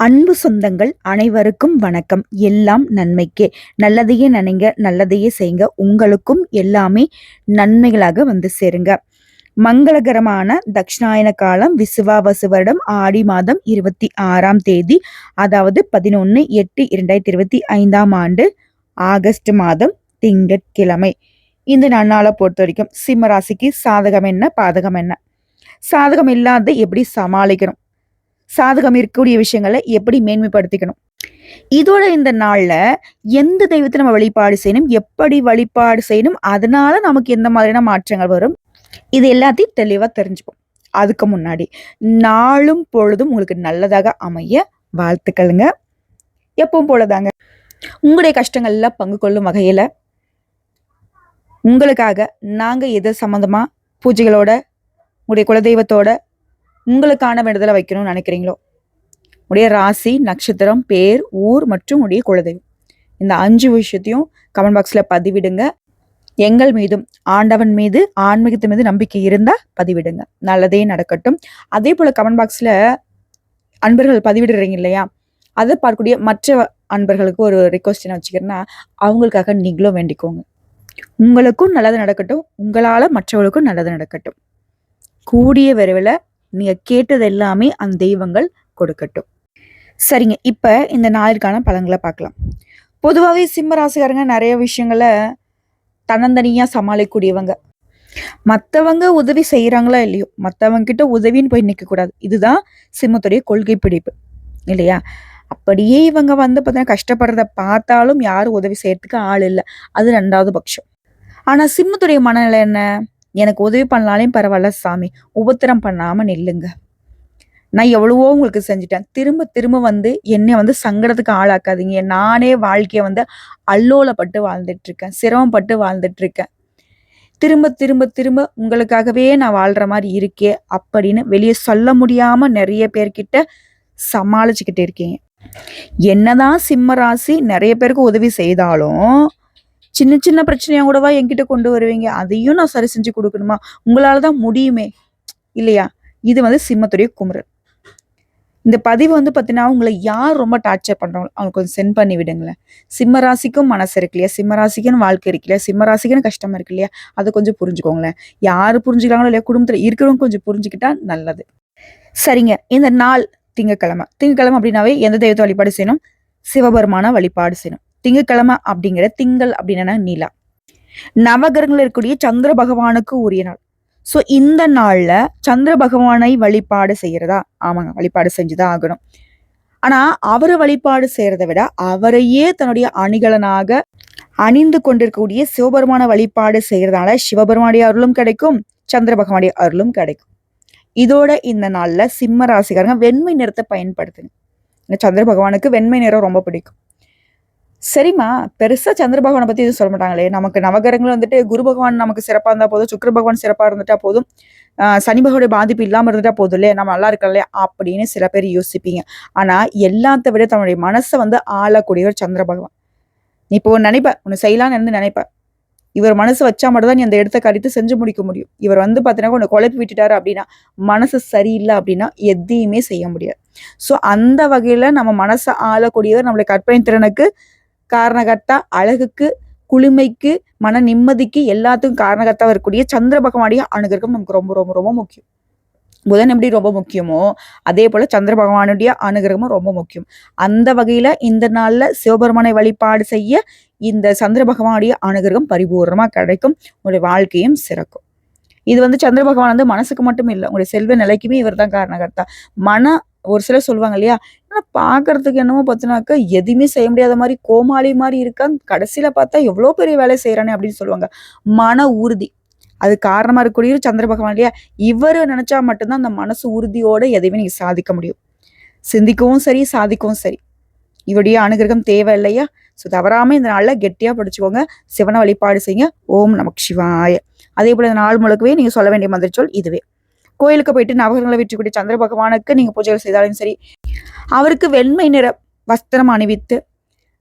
அன்பு சொந்தங்கள் அனைவருக்கும் வணக்கம். எல்லாம் நன்மைக்கே. நல்லதையே நினைங்க நல்லதையே செய்யுங்க. உங்களுக்கும் எல்லாமே நன்மைகளாக வந்து சேருங்க. மங்களகரமான தக்ஷணாயன காலம் விசுவாவசு வருடம் ஆடி மாதம் இருபத்தி ஆறாம் தேதி அதாவது பதினொன்று எட்டு இரண்டாயிரத்தி இருபத்தி ஐந்தாம் ஆண்டு ஆகஸ்ட் மாதம் திங்கட்கிழமை. இந்த நன்னாளை பொறுத்த வரைக்கும் சிம்மராசிக்கு சாதகம் என்ன பாதகம் என்ன? சாதகம் இல்லாத எப்படி சமாளிக்கணும்? சாதகம் இருக்கக்கூடிய விஷயங்களை எப்படி மேன்மைப்படுத்திக்கணும்? இதோட இந்த நாள்ல எந்த தெய்வத்தை நம்ம வழிபாடு செய்யணும்? எப்படி வழிபாடு செய்யணும்? அதனால நமக்கு எந்த மாதிரியான மாற்றங்கள் வரும்? இது எல்லாத்தையும் தெளிவா தெரிஞ்சுப்போம். அதுக்கு முன்னாடி நாளும் பொழுதும் உங்களுக்கு நல்லதாக அமைய வாழ்த்துக்களுங்க. எப்பவும் போலதாங்க. உங்களுடைய கஷ்டங்கள்ல பங்கு கொள்ளும் வகையில உங்களுக்காக நாங்க எது சம்மந்தமா பூஜைகளோட உங்களுடைய குலதெய்வத்தோட உங்களுக்கான விடுதலை வைக்கணும்னு நினைக்கிறீங்களோ? உடைய ராசி நட்சத்திரம் பேர் ஊர் மற்றும் உடைய குலதெய்வம். இந்த அஞ்சு விஷயத்தையும் கமெண்ட் பாக்ஸில் பதிவிடுங்க. எங்கள் மீதும் ஆண்டவன் மீது ஆன்மீகத்தின் மீது நம்பிக்கை இருந்தால் பதிவிடுங்க. நல்லதே நடக்கட்டும். அதே போல் கமெண்ட் பாக்ஸில் அன்பர்கள் பதிவிடுறீங்க இல்லையா? அதை பார்க்கக்கூடிய மற்ற அன்பர்களுக்கு ஒரு ரிக்வஸ்ட் என்ன வச்சுக்கிறேன்னா அவங்களுக்காக நீங்களும் வேண்டிக்கோங்க. உங்களுக்கும் நல்லது நடக்கட்டும். உங்களால் மற்றவர்களுக்கும் நல்லது நடக்கட்டும். கூடிய விரைவில் நீங்கள் கேட்டது எல்லாமே அந்த தெய்வங்கள் கொடுக்கட்டும். சரிங்க இப்போ இந்த நாளிற்கான பழங்களை பார்க்கலாம். பொதுவாகவே சிம்மராசிக்காரங்க நிறைய விஷயங்களை தன்னந்தனியாக சமாளிக்கக்கூடியவங்க. மற்றவங்க உதவி செய்கிறாங்களா இல்லையோ மற்றவங்க கிட்ட உதவின்னு போய் நிற்கக்கூடாது இதுதான் சிம்மத்துடைய கொள்கை பிடிப்பு இல்லையா? அப்படியே இவங்க வந்து பார்த்தீங்கன்னா கஷ்டப்படுறத பார்த்தாலும் யாரும் உதவி செய்யறதுக்கு ஆள் இல்லை. அது ரெண்டாவது பட்சம். ஆனால் சிம்மத்துடைய மனநிலை என்ன? எனக்கு உதவி பண்ணாலையும் பரவாயில்ல சாமி. உபத்திரம் பண்ணாம நில்லுங்க. நான் எவ்வளவோ உங்களுக்கு செஞ்சுட்டேன். திரும்ப திரும்ப வந்து என்னை வந்து சங்கடத்துக்கு ஆளாக்காதீங்க. நானே வாழ்க்கையை வந்து அல்லோலப்பட்டு வாழ்ந்துட்டு இருக்கேன் சிரமப்பட்டு வாழ்ந்துட்டு இருக்கேன் திரும்ப திரும்ப திரும்ப உங்களுக்காகவே நான் வாழ்ற மாதிரி இருக்கே அப்படின்னு வெளியே சொல்ல முடியாம நிறைய பேர்கிட்ட சமாளிச்சுக்கிட்டு இருக்கீங்க. என்னதான் சிம்ம ராசி நிறைய பேருக்கு உதவி செய்தாலும் சின்ன சின்ன பிரச்சனையாக கூடவா என்கிட்ட கொண்டு வருவீங்க? அதையும் நான் சரி செஞ்சு கொடுக்கணுமா? உங்களால தான் முடியுமே. இல்லையா? இது வந்து சிம்மத்துடைய குமுறல். இந்த பதிவு வந்து பார்த்தீங்கன்னா உங்களை யார் ரொம்ப டார்ச்சர் பண்ணுறாங்களோ அவங்களுக்கு கொஞ்சம் சென்ட் பண்ணி விடுங்களேன். சிம்ம ராசிக்கும் மனசு இருக்கு இல்லையா? சிம்ம ராசிக்குன்னு வாழ்க்கை இருக்கு இல்லையா? சிம்ம ராசிக்குன்னு கஷ்டம் இருக்கு இல்லையா? அதை கொஞ்சம் புரிஞ்சுக்கோங்களேன். யார் புரிஞ்சுக்கிறாங்களோ இல்லையா? குடும்பத்தில் இருக்கிறவங்க கொஞ்சம் புரிஞ்சுக்கிட்டா நல்லது. சரிங்க. இந்த நாள் திங்கக்கிழமை. திங்கக்கிழமை அப்படின்னாவே எந்த தெய்வத்தை வழிபாடு செய்யணும்? சிவபெருமான வழிபாடு செய்யணும். திங்கக்கிழமை அப்படிங்கிற திங்கள் அப்படின்னா நிலா. நவகிரகங்கள் இருக்கக்கூடிய சந்திர பகவானுக்கு உரிய நாள். ஸோ இந்த நாளில் சந்திர பகவானை வழிபாடு செய்யறதா? ஆமாங்க வழிபாடு செஞ்சுதான் ஆகணும். ஆனால் அவரை வழிபாடு செய்யறதை விட அவரையே தன்னுடைய அணிகலனாக அணிந்து கொண்டிருக்கக்கூடிய சிவபெருமான வழிபாடு செய்யறதுனால சிவபெருமானுடைய அருளும் கிடைக்கும் சந்திர பகவானுடைய அருளும் கிடைக்கும். இதோட இந்த நாளில் சிம்ம ராசிக்காரங்க வெண்மை நிறத்தை பயன்படுத்துங்க. சந்திர பகவானுக்கு வெண்மை நிறம் ரொம்ப பிடிக்கும். சரிம்மா பெருசா சந்திர பகவானை பற்றி எதுவும் சொல்ல மாட்டாங்களே. நமக்கு நவகரங்களும் வந்துட்டு குரு பகவான் நமக்கு சிறப்பாக இருந்தால் போதும் சுக்கர பகவான் சிறப்பாக இருந்துட்டா போதும் சனி பகவானுடைய பாதிப்பு இல்லாமல் இருந்துட்டா போதும் இல்லையா? நம்ம நல்லா இருக்கோம் இல்லையா அப்படின்னு சில பேர் யோசிப்பீங்க. ஆனா எல்லாத்த விட தன்னுடைய மனசை வந்து ஆளக்கூடியவர் சந்திர பகவான். நீ இப்போ நினைப்ப உன்னை செய்யலாம்னு இருந்து இவர் மனசு வச்சா மட்டும் தான் நீ அந்த இடத்த கடித்து செஞ்சு முடிக்க முடியும். இவர் வந்து பார்த்தீங்கன்னா உன்னை குழப்பி விட்டுட்டாரு அப்படின்னா மனசு சரியில்லை அப்படின்னா எதையுமே செய்ய முடியாது. ஸோ அந்த வகையில நம்ம மனசை ஆளக்கூடியவர் நம்மளுடைய கற்பனை திறனுக்கு காரணகர்த்தா அழகுக்கு குளுமைக்கு மன நிம்மதிக்கு எல்லாத்துக்கும் காரணகர்த்தாவாக இருக்கக்கூடிய சந்திர பகவானுடைய அனுகிரகம் நமக்கு ரொம்ப ரொம்ப ரொம்ப முக்கியம். புதன் எப்படி ரொம்ப முக்கியமோ அதே போல சந்திர பகவானுடைய அனுகிரகமும் ரொம்ப முக்கியம். அந்த வகையில இந்த நாள்ல சிவபெருமானை வழிபாடு செய்ய இந்த சந்திர பகவானுடைய அனுகிரகம் பரிபூர்ணமா கிடைக்கும். உங்களுடைய வாழ்க்கையும் சிறக்கும். இது வந்து சந்திர பகவான் வந்து மனசுக்கு மட்டும் இல்லை உங்களுடைய செல்வ நிலைக்குமே இவர் தான் காரணகர்த்தா. மன ஒரு சிலர் சொல்லுவாங்க இல்லையா? ஆனால் பார்க்கறதுக்கு என்னமோ பார்த்தினாக்கா எதுவுமே செய்ய முடியாத மாதிரி கோமாளி மாதிரி இருக்கான். கடைசியில் பார்த்தா எவ்வளோ பெரிய வேலை செய்கிறானே அப்படின்னு சொல்லுவாங்க. மன உறுதி. அது காரணமாக இருக்கக்கூடிய சந்திர பகவான் இல்லையா? இவர் நினச்சா மட்டும்தான் அந்த மனசு உறுதியோடு எதையுமே நீங்கள் சாதிக்க முடியும். சிந்திக்கவும் சரி சாதிக்கவும் சரி. இவருடைய அனுகிரகம் தேவை இல்லையா ஸோ தவறாமல் இந்த நாளில் கெட்டியாக படிச்சுக்கோங்க. சிவனை வழிபாடு செய்யுங்க. ஓம் நமக்கு சிவாய. அதே போல் இந்த நாள் முழுக்கவே நீங்கள் சொல்ல வேண்டிய மந்திரி சொல் இதுவே. கோயிலுக்கு போயிட்டு நவகரங்களை வெற்றிக்கூடிய சந்திர பகவானுக்கு நீங்கள் பூஜைகள் செய்தாலும் சரி அவருக்கு வெண்மை நிற வஸ்திரம் அணிவித்து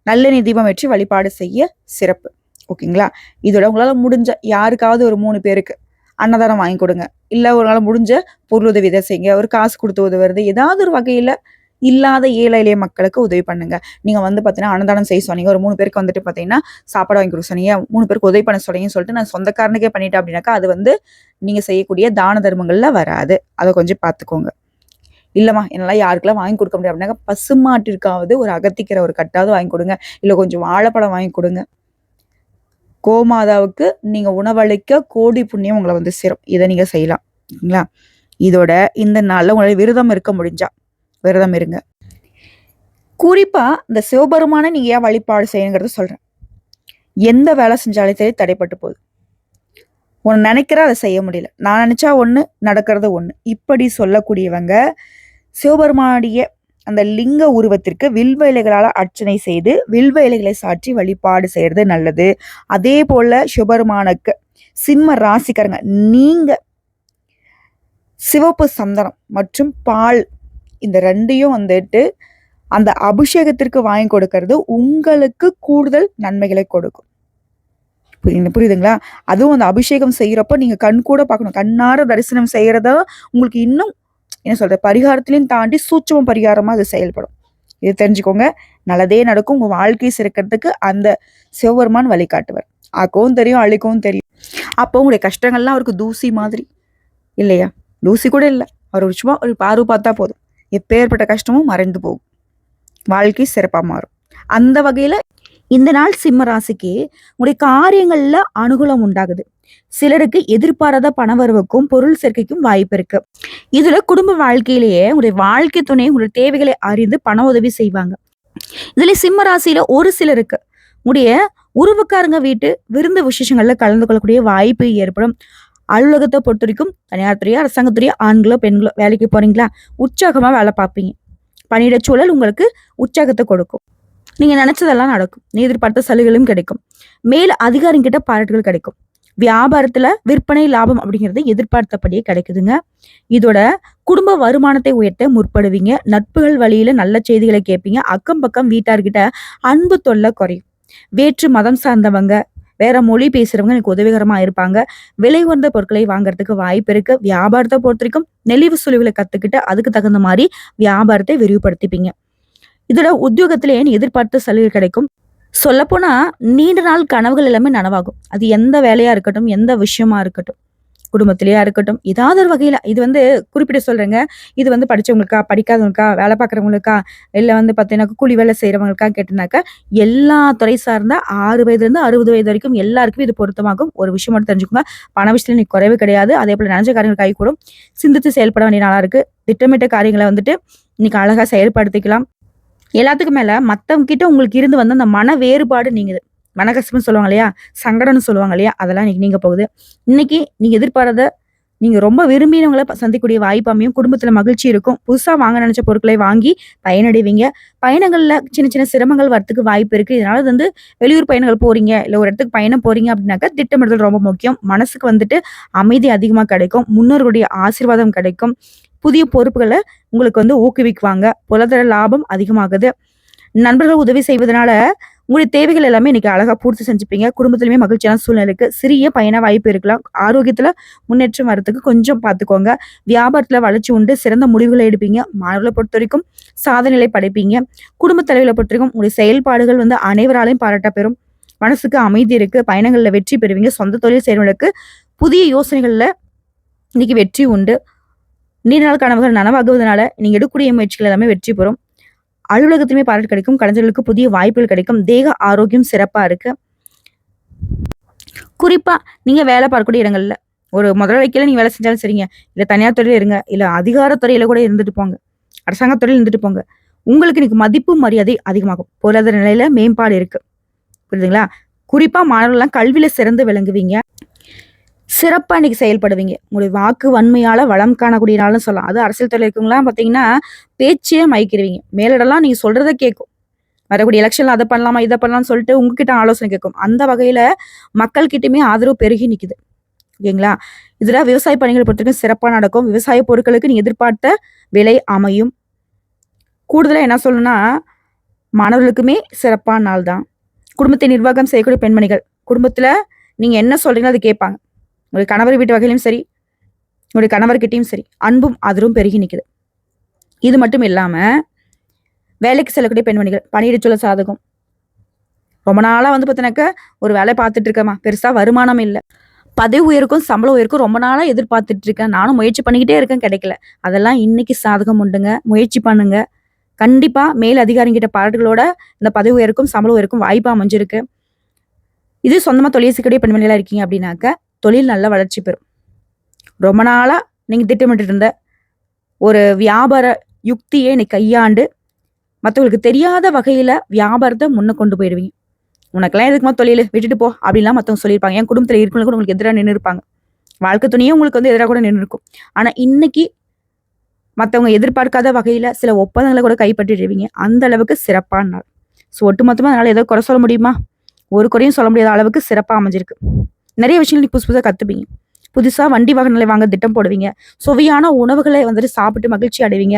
நல்லெண்ணெய் தீபம் வெற்றி வழிபாடு செய்ய சிறப்பு. ஓகேங்களா? இதோட உங்களால் முடிஞ்ச யாருக்காவது ஒரு மூணு பேருக்கு அன்னதானம் வாங்கி கொடுங்க. இல்லை உங்களால் முடிஞ்ச பொருள் உதவி இதை செய்யுங்க. ஒரு காசு கொடுத்து உதவுறது ஏதாவது ஒரு வகையில் இல்லாத ஏழை எளிய மக்களுக்கு உதவி பண்ணுங்க. நீங்க வந்து பார்த்தீங்கன்னா அன்னதானம் செய்ய சொன்னீங்க ஒரு மூணு பேருக்கு வந்துட்டு பார்த்தீங்கன்னா சாப்பாடு வாங்கி கொடுக்க சொன்னீங்க மூணு பேருக்கு உதவி பண்ண சொன்னீங்கன்னு சொல்லிட்டு நான் சொந்தக்காரனுக்கே பண்ணிட்டேன் அப்படின்னாக்கா அது வந்து நீங்க செய்யக்கூடிய தான தர்மங்கள்ல வராது. அதை கொஞ்சம் பார்த்துக்கோங்க இல்லைம்மா என்னால் யாருக்கெல்லாம் வாங்கி கொடுக்க முடியாது அப்படின்னாக்கா பசுமாட்டிற்காவது ஒரு அகத்திக்கிற ஒரு கட்டாவது வாங்கி கொடுங்க. இல்லை கொஞ்சம் வாழைப்பழம் வாங்கி கொடுங்க. கோமாதாவுக்கு நீங்க உணவளிக்க கோடி புண்ணியம் உங்களை வந்து சேரும். இதை நீங்க செய்யலாம். சரிங்களா? இதோட இந்த நாள்ல உங்களால் விரதம் இருக்க முடிஞ்சா விரதம் இருங்க. குறிப்பாக இந்த சிவபெருமானை நீங்கள் ஏன் வழிபாடு செய்யுங்கிறத சொல்றேன். எந்த வேலை செஞ்சாலும் சரி தடைப்பட்டு போகுது. உன்னை நினைக்கிற அதை செய்ய முடியல. நான் நினச்சா ஒன்று நடக்கிறது ஒன்று இப்படி சொல்லக்கூடியவங்க சிவபெருமானுடைய அந்த லிங்க உருவத்திற்கு வில்வ இலைகளால் அர்ச்சனை செய்து வில்வ இலைகளை சாற்றி வழிபாடு செய்கிறது நல்லது. அதே போல சிவபெருமானுக்கு சிம்ம ராசிக்காரங்க நீங்கள் சிவப்பு சந்தனம் மற்றும் பால் இந்த ரெண்டையும் வந்துட்டு அந்த அபிஷேகத்திற்கு வாங்கி கொடுக்கறது உங்களுக்கு கூடுதல் நன்மைகளை கொடுக்கும். புரியுது புரியுதுங்களா? அதுவும் அந்த அபிஷேகம் செய்யறப்ப நீங்க கண் கூட பார்க்கணும். கண்ணார தரிசனம் செய்யறதா உங்களுக்கு இன்னும் என்ன சொல்ற பரிகாரத்திலையும் தாண்டி சூட்சம பரிகாரமா அது செயல்படும். இது தெரிஞ்சுக்கோங்க. நல்லதே நடக்கும். உங்க வாழ்க்கை சிறக்கிறதுக்கு அந்த சிவபெருமான் வழிகாட்டுவர். ஆக்கவும் தெரியும் அழிக்கவும் தெரியும். அப்போ உங்களுடைய கஷ்டங்கள்லாம் அவருக்கு தூசி மாதிரி இல்லையா? தூசி கூட இல்லை. அவர் சும்மா ஒரு பார்வை பார்த்தா போதும். எப்பேற்பட்ட கஷ்டமும் மறைந்து போகும். வாழ்க்கை சிறப்பாக மாறும். அந்த வகையில இந்த நாள் சிம்ம ராசிக்கு உங்களுடைய காரியங்கள்ல அனுகூலம் உண்டாகுது. சிலருக்கு எதிர்பாராத பணவரவுக்கும் பொருள் சேர்க்கைக்கும் வாய்ப்பு இருக்கு. இதுல குடும்ப வாழ்க்கையிலேயே உங்களுடைய வாழ்க்கை துணை உங்களுடைய தேவைகளை அறிந்து பண உதவி செய்வாங்க. இதுல சிம்ம ராசியில ஒரு சிலருக்கு உடைய உறவுக்காரங்க வீட்டு விருந்து விசேஷங்கள்ல கலந்து கொள்ளக்கூடிய வாய்ப்பு ஏற்படும். அலுவலகத்தை பொறுத்த வரைக்கும் தனியார் துறையோ அரசாங்கத்துறையோ ஆண்களோ பெண்களோ வேலைக்கு போறீங்களா? உற்சாகமாக வேலை பார்ப்பீங்க. பணியிட சூழல் உங்களுக்கு உற்சாகத்தை கொடுக்கும். நீங்க நினைச்சதெல்லாம் நடக்கும். நீ எதிர்பார்த்த சலுகைகளும் கிடைக்கும். மேல் அதிகாரிங்கிட்ட பாராட்டுகள் கிடைக்கும். வியாபாரத்துல விற்பனை லாபம் அப்படிங்கிறது எதிர்பார்த்தபடியே கிடைக்குதுங்க. இதோட குடும்ப வருமானத்தை உயர்த்த முற்படுவீங்க. நட்புகள் வழியில நல்ல செய்திகளை கேட்பீங்க. அக்கம் பக்கம் வீட்டார்கிட்ட அன்பு தொல்லை குறையும். வேற்று மதம் சார்ந்தவங்க வேற மொழி பேசுறவங்க எனக்கு உதவிகரமா இருப்பாங்க. விலை உயர்ந்த பொருட்களை வாங்குறதுக்கு வாய்ப்பு இருக்கு. வியாபாரத்தை பொறுத்த வரைக்கும் நெளிவு சுழிவுகளை கத்துக்கிட்டு அதுக்கு தகுந்த மாதிரி வியாபாரத்தை விரிவுபடுத்திப்பீங்க. இதோட உத்தியோகத்திலே நீ எதிர்பார்த்த சலுகை கிடைக்கும்? சொல்லப்போனா நீண்ட நாள் கனவுகள் எல்லாமே நனவாகும். அது எந்த வேலையா இருக்கட்டும் எந்த விஷயமா இருக்கட்டும். குடும்பத்திலேயா இருக்கட்டும் ஏதாவது ஒரு வகையில் இது வந்து குறிப்பிட்டு சொல்கிறேங்க இது வந்து படிச்சவங்களுக்கா படிக்காதவங்களுக்கா வேலை பார்க்குறவங்களுக்கா இல்லை வந்து பார்த்தீங்கன்னா கூலி வேலை செய்கிறவங்களுக்கா கேட்டினாக்கா எல்லா துறை சார்ந்த ஆறு வயதுலேருந்து அறுபது வயது வரைக்கும் எல்லாருக்கும் இது பொருத்தமாகும். ஒரு விஷயம் மட்டும் தெரிஞ்சுக்கோங்க. பண விஷயத்தில் நீ குறைவு கிடையாது. அதே போல் நினைச்ச காரியங்கள் கைகூடும். சிந்தித்து செயல்பட வேண்டிய நாளாக இருக்குது திட்டமிட்ட காரியங்களை வந்துட்டு இன்னைக்கு அழகாக செயல்படுத்திக்கலாம். எல்லாத்துக்கும் மேலே மற்றவங்க கிட்ட உங்களுக்கு இருந்து வந்து அந்த மன வேறுபாடு நீங்குது. மனக்கஷ்டம்னு சொல்லுவாங்க இல்லையா? சங்கடம்னு சொல்லுவாங்க இல்லையா? அதெல்லாம் இன்னைக்கு நீங்க போகுது. இன்னைக்கு நீங்க எதிர்பாராத நீங்க ரொம்ப விரும்பினவங்களை சந்திக்கக்கூடிய வாய்ப்பு அமையும் குடும்பத்துல மகிழ்ச்சி இருக்கும். புதுசா வாங்க நினைச்ச பொருட்களை வாங்கி பயனடைவீங்க. பயணங்கள்ல சின்ன சின்ன சிரமங்கள் வரத்துக்கு வாய்ப்பு இருக்கு. இதனால வந்து வெளியூர் பயணங்கள் போறீங்க இல்ல ஒரு இடத்துக்கு பயணம் போறீங்க அப்படின்னாக்கா திட்டமிடுதல் ரொம்ப முக்கியம். மனசுக்கு வந்துட்டு அமைதி அதிகமா கிடைக்கும். முன்னோர்களுடைய ஆசீர்வாதம் கிடைக்கும். புதிய பொறுப்புகளை உங்களுக்கு வந்து ஊக்குவிக்குவாங்க. பொருளாதார லாபம் அதிகமாகுது. நண்பர்கள் உதவி செய்வதனால உங்களுடைய தேவைகள் எல்லாமே இன்னைக்கு அழகா பூர்த்தி செஞ்சுப்பீங்க. குடும்பத்திலுமே மகிழ்ச்சியான சூழ்நிலை இருக்கு சிறிய பயண வாய்ப்பு இருக்கலாம். ஆரோக்கியத்துல முன்னேற்றம் வரதுக்கு கொஞ்சம் பார்த்துக்கோங்க வியாபாரத்துல வளர்ச்சி உண்டு. சிறந்த முடிவுகளை எடுப்பீங்க. மாணவர்களை பொறுத்த வரைக்கும் சாதனைகளை படைப்பீங்க. குடும்ப தலைவர்களை பொறுத்த வரைக்கும் உங்களுடைய செயல்பாடுகள் வந்து அனைவராலையும் பாராட்ட பெறும். மனசுக்கு அமைதி இருக்கு. பயணங்களில் வெற்றி பெறுவீங்க. சொந்த தொழில் செய்கிறவங்களுக்கு புதிய யோசனைகளில் இன்னைக்கு வெற்றி உண்டு. நீண்ட நாள் கனவுகள் நனவாகுவதனால நீங்கள் எடுக்கக்கூடிய முயற்சிகள் எல்லாமே வெற்றி பெறும். அலுவலகத்திலுமே பாராட்டு கிடைக்கும் கலைஞர்களுக்கு புதிய வாய்ப்புகள் கிடைக்கும் தேக ஆரோக்கியம் சிறப்பாக இருக்கு. குறிப்பாக நீங்கள் வேலை பார்க்கக்கூடிய இடங்களில் ஒரு முதலாளிக்கையில் நீங்கள் வேலை செஞ்சாலும் சரிங்க. இல்லை தனியார் துறையில் இருங்க இல்லை அதிகாரத்துறையில் கூட இருந்துட்டு போங்க. அரசாங்கத்துறையில இருந்துட்டு போங்க. உங்களுக்கு இன்னைக்கு மதிப்பு மரியாதை அதிகமாகும். பொருளாதார நிலையில மேம்பாடு இருக்கு. புரியுதுங்களா? குறிப்பாக மாணவர்கள்லாம் கல்வியில் சிறந்து விளங்குவீங்க. சிறப்பாக இன்றைக்கி செயல்படுவீங்க. உங்களுடைய வாக்கு வன்மையால் வளம் காணக்கூடிய நாள்னு சொல்லலாம். அது அரசியல் துறையில் இருக்கவங்களாம் பார்த்தீங்கன்னா பேச்சே மயக்கிடுவீங்க. மேலிடலாம் நீங்கள் சொல்கிறத கேட்கும். வரக்கூடிய எலெக்ஷனில் அதை பண்ணலாமா இதை பண்ணலாம்னு சொல்லிட்டு உங்ககிட்ட ஆலோசனை கேட்கும். அந்த வகையில் மக்கள்கிட்டயுமே ஆதரவு பெருகி நிற்குது ஓகேங்களா? இதில் விவசாய பணிகளை பொறுத்த வரைக்கும் நடக்கும். விவசாய பொருட்களுக்கு நீங்க எதிர்பார்த்த விலை அமையும். கூடுதலாக என்ன சொல்லணும்னா மாணவர்களுக்குமே சிறப்பான நாள் தான் குடும்பத்தை நிர்வாகம் செய்யக்கூடிய பெண்மணிகள் குடும்பத்தில் நீங்கள் என்ன சொல்கிறீங்களோ அதை கேட்பாங்க. உங்களுடைய கணவர் வீட்டு வகையிலும் சரி உங்களுடைய கணவர்கிட்டையும் சரி அன்பும் அதிரும் பெருகி நிற்குது இது மட்டும் இல்லாமல் வேலைக்கு செல்லக்கூடிய பெண்மணிகள் பணியிட சொல்ல சாதகம். ரொம்ப நாளாக வந்து பார்த்தினாக்க ஒரு வேலை பார்த்துட்டு இருக்கேம்மா. பெருசாக வருமானம் இல்லை. பதவி உயருக்கும் சம்பள உயருக்கும் ரொம்ப நாளாக எதிர்பார்த்துட்டு இருக்கேன். நானும் முயற்சி பண்ணிக்கிட்டே இருக்கேன் கிடைக்கல. அதெல்லாம் இன்னைக்கு சாதகம் உண்டுங்க. முயற்சி பண்ணுங்க. கண்டிப்பாக மேல் அதிகாரிங்கிட்ட பாராட்டுகளோட இந்த பதவி உயருக்கும் சம்பள உயருக்கும் வாய்ப்பு அமைஞ்சிருக்கு. இது சொந்தமாக தொழில் செய்யக்கூடிய பெண்மணிகளாக இருக்கீங்க அப்படின்னாக்க தொழில் நல்ல வளர்ச்சி பெறும். ரொம்ப நாளாக நீங்கள் திட்டமிட்டு இருந்த ஒரு வியாபார யுக்தியை நீ கையாண்டு மற்றவங்களுக்கு தெரியாத வகையில் வியாபாரத்தை முன்ன கொண்டு போயிடுவீங்க. உனக்கெல்லாம் எதுக்குமா தொழில்? விட்டுட்டு போ அப்படின்லாம் மற்றவங்க சொல்லியிருப்பாங்க. என் குடும்பத்தில் இருக்கவங்க கூட உங்களுக்கு எதிராக நின்று இருப்பாங்க. வாழ்க்கை துணையும் உங்களுக்கு வந்து எதிராக கூட நின்று இருக்கும். ஆனால் இன்னைக்கு மற்றவங்க எதிர்பார்க்காத வகையில் சில ஒப்பந்தங்களை கூட கைப்பற்றிடுவீங்க. அந்த அளவுக்கு சிறப்பான நாள். ஸோ ஒட்டுமொத்தமாக அதனால் ஏதோ குறை சொல்ல முடியுமா? ஒரு குறையும் சொல்ல முடியாத அளவுக்கு சிறப்பாக அமைஞ்சிருக்கு. நிறைய விஷயங்கள் நீ புதுசு புதுசாக கற்றுப்பீங்க புதுசாக வண்டி வாகனங்களை வாங்க திட்டம் போடுவீங்க. சுவையான உணவுகளை வந்துட்டு சாப்பிட்டு மகிழ்ச்சி அடைவீங்க.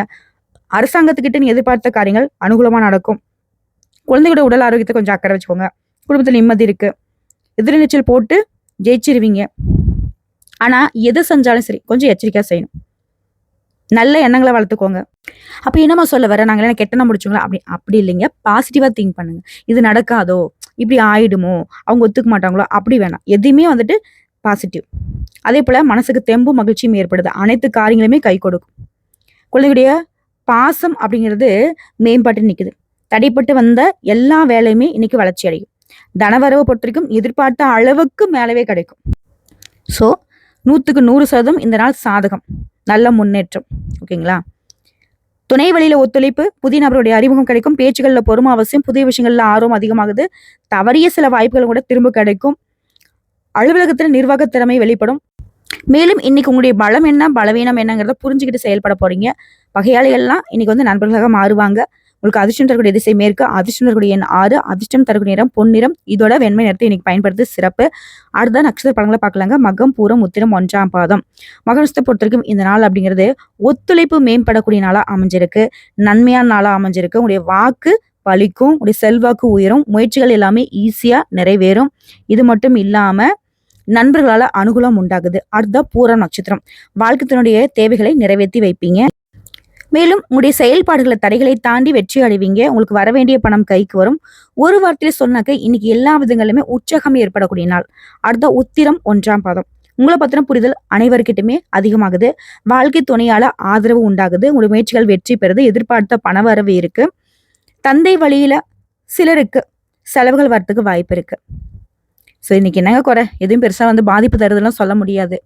அரசாங்கத்துக்கிட்ட நீ எதிர்பார்த்த காரியங்கள் அனுகூலமாக நடக்கும். குழந்தைகளோட உடல் ஆரோக்கியத்தை கொஞ்சம் அக்கறை வச்சுக்கோங்க. குடும்பத்தில் நிம்மதி இருக்குது எதிர்நீச்சல் போட்டு ஜெயிச்சிருவீங்க. ஆனால் எது செஞ்சாலும் சரி கொஞ்சம் எச்சரிக்கையாக செய்யணும். நல்ல எண்ணங்களை வளர்த்துக்கோங்க. அப்போ என்னம்மா சொல்ல வர? நாங்கள் என்ன கெட்டனா முடிச்சுங்களா? அப்படி அப்படி இல்லைங்க. பாசிட்டிவாக திங்க் பண்ணுங்க. இது நடக்காதோ? இப்படி ஆயிடுமோ? அவங்க ஒத்துக்க மாட்டாங்களோ? அப்படி வேணாம். எதையுமே வந்துட்டு பாசிட்டிவ் அதே போல் மனசுக்கு தெம்பும் மகிழ்ச்சியும் ஏற்படுது. அனைத்து காரியங்களுமே கை கொடுக்கும். குழந்தையுடைய பாசம் அப்படிங்கிறது மேம்பட்டு நிற்குது தடைப்பட்டு வந்த எல்லா வேலையுமே இன்னைக்கு வளர்ச்சி அடையும். தனவரவை பொறுத்த வரைக்கும் எதிர்பார்த்த அளவுக்கு மேலவே கிடைக்கும். ஸோ நூற்றுக்கு நூறு சதவீதம் இந்த நாள் சாதகம். நல்ல முன்னேற்றம். ஓகேங்களா? துணை வழியில ஒத்துழைப்பு புதிய நபருடைய அறிமுகம் கிடைக்கும் பேச்சுகளில் பொறுமை அவசியம் புதிய விஷயங்கள்ல ஆர்வம் அதிகமாகுது. தவறிய சில வாய்ப்புகள் கூட திரும்ப கிடைக்கும். அலுவலகத்தில் நிர்வாக திறமை வெளிப்படும். மேலும் இன்னைக்கு உங்களுடைய பலம் என்ன பலவீனம் என்னங்கிறத புரிஞ்சுக்கிட்டு செயல்பட போறீங்க. பகையாளிகள்லாம் இன்னைக்கு வந்து நண்பர்களாக மாறுவாங்க. உங்களுக்கு அதிர்ஷ்டம் தரக்கூடிய திசை மேற்கு அதிர்ஷ்டம் தரக்கூடிய எண் ஆறு அதிர்ஷ்டம் தரக்கூடிய நிறம் பொன்னிறம் இதோட வெண்மை நிறத்தை இன்னைக்கு பயன்படுத்தி சிறப்பு. அடுத்த நட்சத்திர படங்களை பார்க்கலாங்க. மகம் பூரம் உத்திரம் ஒன்றாம் பாதம். மகனத்தை பொறுத்த வரைக்கும் இந்த நாள் அப்படிங்கிறது ஒத்துழைப்பு மேம்படக்கூடிய நாளாக அமைஞ்சிருக்கு. நன்மையான நாளாக அமைஞ்சிருக்கு. உங்களுடைய வாக்கு பலிக்கும் உங்களுடைய செல்வாக்கு உயரும் முயற்சிகள் எல்லாமே ஈஸியாக நிறைவேறும். இது மட்டும் இல்லாமல் நண்பர்களால் அனுகூலம் உண்டாகுது. அடுத்த பூர நட்சத்திரம். வாழ்க்கைத்தினுடைய தேவைகளை நிறைவேற்றி வைப்பீங்க. மேலும் உங்களுடைய செயல்பாடுகளை தடைகளை தாண்டி வெற்றி அடைவீங்க. உங்களுக்கு வர வேண்டிய பணம் கைக்கு வரும். ஒரு வார்த்தையில சொன்னாக்க இன்னைக்கு எல்லா விதங்களுமே உற்சாகம் ஏற்படக்கூடிய நாள். அடுத்த உத்திரம் ஒன்றாம் பாதம். உங்களை பத்தின புரிதல் அனைவருக்கிட்டுமே அதிகமாகுது. வாழ்க்கை துணையால ஆதரவு உண்டாகுது. உங்களுடைய முயற்சிகள் வெற்றி பெறுது. எதிர்பார்த்த பண வரவு இருக்கு. தந்தை வழியில சிலருக்கு செலவுகள் வரத்துக்கு வாய்ப்பு இருக்கு. ஸோ இன்னைக்கு என்னங்க குறை? எதுவும் பெருசாக வந்து பாதிப்பு தருதுலாம் சொல்ல முடியாது.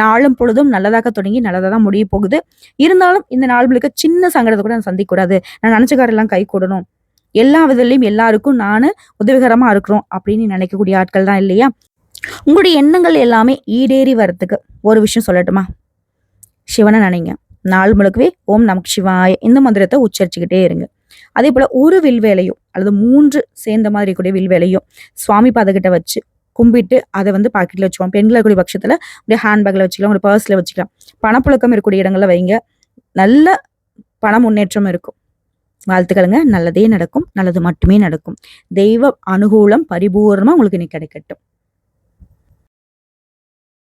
நாளும் பொழுதும் நல்லதாக தொடங்கி நல்லதாக தான் முடிய போகுது. இருந்தாலும் இந்த நாள் முழுக்க சின்ன சங்கடத்தை கூட நான் சந்திக்கக்கூடாது. நான் நினச்சக்காரெல்லாம் கை கூடணும். எல்லா விதத்துலையும் எல்லாருக்கும் நான் உதவிகரமாக இருக்கிறோம் அப்படின்னு நினைக்கக்கூடிய ஆட்கள் தான் இல்லையா? உங்களுடைய எண்ணங்கள் எல்லாமே ஈடேறி வர்றதுக்கு ஒரு விஷயம் சொல்லட்டுமா? சிவனை நினைங்க. நாள் முழுக்கவே ஓம் நமக்கு சிவாய இந்த மந்திரத்தை உச்சரிச்சுக்கிட்டே இருங்க. அதே போல் ஒரு வில்வேலையும் அல்லது மூன்று சேர்ந்த மாதிரி கூடிய வில்வேலையும் சுவாமி பாதகிட்ட வச்சு கும்பிட்டு அதை வந்து பாக்கெட்ல வச்சுக்குவோம். பெண்களை கூடிய பட்சத்துல அப்படியே ஹேண்ட்பேக்ல வச்சுக்கலாம் ஒரு பர்ஸ்ல வச்சுக்கலாம். பணப்புழக்கம் இருக்கக்கூடிய இடங்கள்ல வைங்க. நல்ல பண முன்னேற்றம் இருக்கும். வாழ்த்துக்களுங்க. நல்லதே நடக்கும். நல்லது மட்டுமே நடக்கும். தெய்வ அனுகூலம் பரிபூர்ணமா உங்களுக்கு இன்னைக்கு கிடைக்கட்டும்.